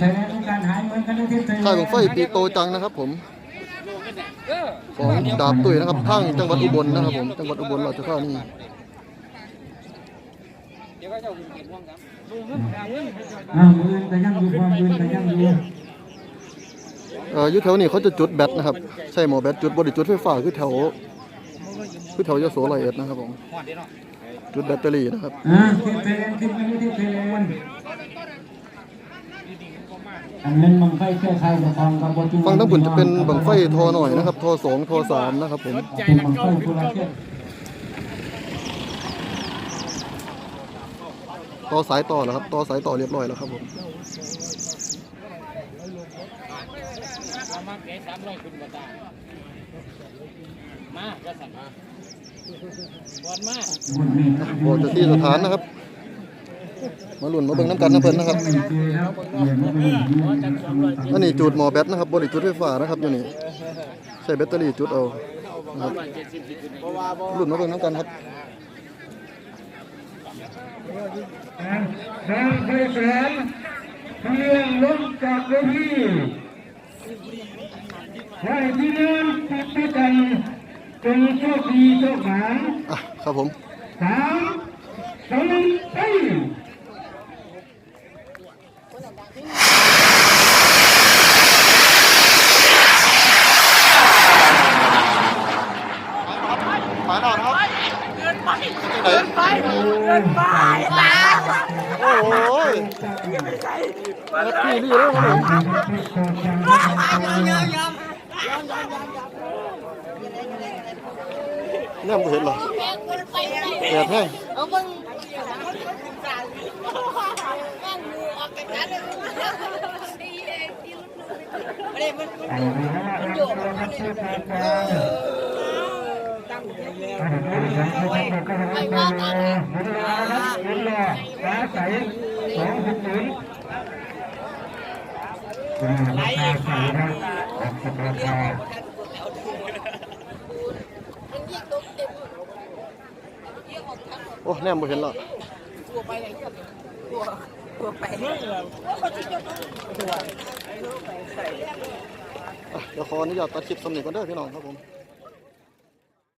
ค่ายบังไฟปีโตจังนะครับผมของดาบตุ้ยนะครับทางจังหวัดอุบลนะครับผมจังหวัดอุบลราชธานีอ้าวมือแต่ยังอยู่ความมือแต่ยังอยู่เอ่ออยู่แถวนี้เขาจะจุดแบตนะครับ ใช่หมอแบตจุดบริจุดไฟฟ้าคือแถวคือแถวยโสไรเอ็ดนะครับผมจุดแบตเตอรี่นะครับอ่าที่ไทยแลนด์ขึ้นมาที่ไทยแลนด์ อันนั้นบังไฟเครือข่ายกับทางกัมพูชาฟังทั้งบุญจะเป็นบังไฟทอหน่อยนะครับทอสองทอสามนะครับผมเป็นบังไฟคนละเชือกต่อสายต่อแล้วครับต่อสายต่อเรียบร้อยแล้วครับผมมาเกสามร้อยคุณกว่าตามาจะสั่งมาบอลมาบุญนี่บอกจะที่สถานนะครับ มาหลุ่นมาเบิ่งน้ำกันนะเพิ่นนะครับไม่เจอครับเหยียบมาเป็นยืนอันนี้จุดหมอแบตนะครับบริจุดไฟฟ้านะครับอยู่นี่ใช้แบตเตอรี่จุดเอานะครับหลุ่นมาเบิ่งน้ำกันครับทางไฟแสนเพียงลงจากเวทีให้พี่น้องติดด้วยกันจงโชคดีโชคหมานอะครับผมสามสองหนึ่งไป ฝาหนอนครับ เกินไปเกินไปเกินไปโอ้โหพี่นี่แล้วครับผมเนี่ยบ่เห็นเหรอแดดแห้งเอามึงแม่งมือออกจานั้นเลยดีเลยดีลุกๆไม่ได้มันมันอยู่มันอยู่ไม่ว่ากันมันเรียกตัวเต็มเรียก โอ้แนมบ่เห็นเหรอตัวไปไหนตัวตัวไปอะเดี๋ยวขออนุญาตตัดคลิปสำเร็จก่อนเด้อพี่น้องครับผม